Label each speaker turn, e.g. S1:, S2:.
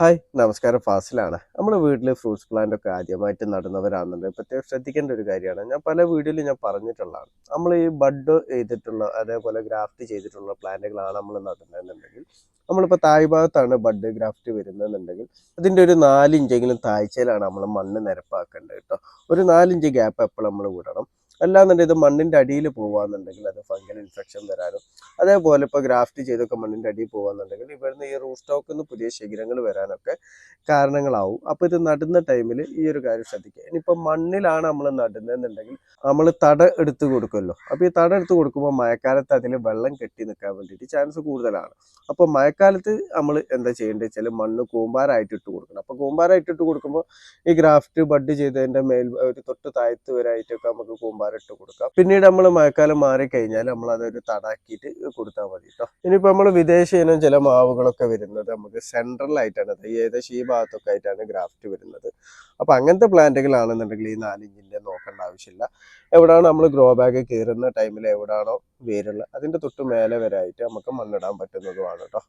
S1: Hi നമസ്കാരം. ഫാസിലാണ്. നമ്മൾ വീട്ടിൽ ഫ്രൂട്ട്സ് പ്ലാന്റ് ഒക്കെ ആദ്യമായിട്ട് നടുന്നവരാണെന്നുണ്ടെങ്കിൽ പ്രത്യേകം ശ്രദ്ധിക്കേണ്ട ഒരു കാര്യമാണ്. ഞാൻ പല വീഡിയോയിലും ഞാൻ പറഞ്ഞിട്ടുള്ളതാണ്. നമ്മൾ ഈ ബഡ് ചെയ്തിട്ടുള്ള അതേപോലെ ഗ്രാഫ്റ്റ് ചെയ്തിട്ടുള്ള പ്ലാന്റുകളാണ് നമ്മൾ നടുന്നതെന്നുണ്ടെങ്കിൽ നമ്മളിപ്പോൾ താഴ്ഭാഗത്താണ് ബഡ് ഗ്രാഫ്റ്റ് വരുന്നതെന്നുണ്ടെങ്കിൽ അതിന്റെ ഒരു നാലിഞ്ചെങ്കിലും താഴ്ചയിലാണ് നമ്മൾ മണ്ണ് നിരപ്പാക്കേണ്ടത് കേട്ടോ. ഒരു നാലിഞ്ച് ഗ്യാപ്പ് എപ്പോഴും നമ്മൾ വിടണം. അല്ലാന്നുണ്ടെങ്കിൽ ഇത് മണ്ണിന്റെ അടിയിൽ പോവാന്നുണ്ടെങ്കിൽ അത് ഫംഗൽ ഇൻഫെക്ഷൻ വരാനും അതേപോലെ ഇപ്പോൾ ഗ്രാഫ്റ്റ് ചെയ്തൊക്കെ മണ്ണിന്റെ അടിയിൽ പോകാന്നുണ്ടെങ്കിൽ ഇവിടുന്ന് ഈ റൂട്ട് സ്റ്റോക്കിൽ നിന്ന് പുതിയ ശിഖരങ്ങൾ വരാനൊക്കെ കാരണങ്ങളാവും. അപ്പോൾ ഇത് നടുന്ന ടൈമിൽ ഈ ഒരു കാര്യം ശ്രദ്ധിക്കുക. ഇനിയിപ്പോൾ മണ്ണിലാണ് നമ്മൾ നടുന്നതെന്നുണ്ടെങ്കിൽ നമ്മൾ തട എടുത്ത് കൊടുക്കുമല്ലോ. അപ്പോൾ ഈ തട എടുത്ത് കൊടുക്കുമ്പോൾ മഴക്കാലത്ത് അതിൽ വെള്ളം കെട്ടി നിൽക്കാൻ വേണ്ടിയിട്ട് ചാൻസ് കൂടുതലാണ്. അപ്പോൾ മഴക്കാലത്ത് നമ്മൾ എന്താ ചെയ്യേണ്ടത് വെച്ചാൽ മണ്ണ് കൂമ്പാരായിട്ട് ഇട്ട് കൊടുക്കണം. അപ്പോൾ കൂമ്പാരായിട്ട് ഇട്ട് കൊടുക്കുമ്പോൾ ഈ ഗ്രാഫ്റ്റ് ബഡ് ചെയ്തതിന്റെ മേൽ ഒരു തൊട്ട് താഴത്ത് വരായിട്ടൊക്കെ നമുക്ക് കൂമ്പാരം ഇട്ട് കൊടുക്കാം. പിന്നീട് നമ്മൾ മഴക്കാലം മാറി കഴിഞ്ഞാൽ നമ്മൾ അതൊരു തടാക്കിയിട്ട് കൊടുത്താൽ മതി കേട്ടോ ഇനിയിപ്പോൾ നമ്മൾ വിദേശ ഇനം ചില മാവുകളൊക്കെ വരുന്നത് നമുക്ക് സെൻട്രൽ ആയിട്ടാണ് അത് ഏകദേശം ഈ ഭാഗത്തൊക്കെ ആയിട്ടാണ് ഗ്രാഫ്റ്റ് വരുന്നത്. അപ്പോൾ അങ്ങനത്തെ പ്ലാന്റുകളാണെന്നുണ്ടെങ്കിൽ ഈ നാലിഞ്ചിന്റെ നോക്കേണ്ട ആവശ്യമില്ല. എവിടെയാണ് നമ്മൾ ഗ്രോ ബാഗ് കയറുന്ന ടൈമിൽ എവിടെയാണോ വേരുള്ളത് അതിന്റെ തൊട്ട് മേലെ വരെ ആയിട്ട് നമുക്ക് മണ്ണിടാൻ പറ്റുന്നതുമാണ് കേട്ടോ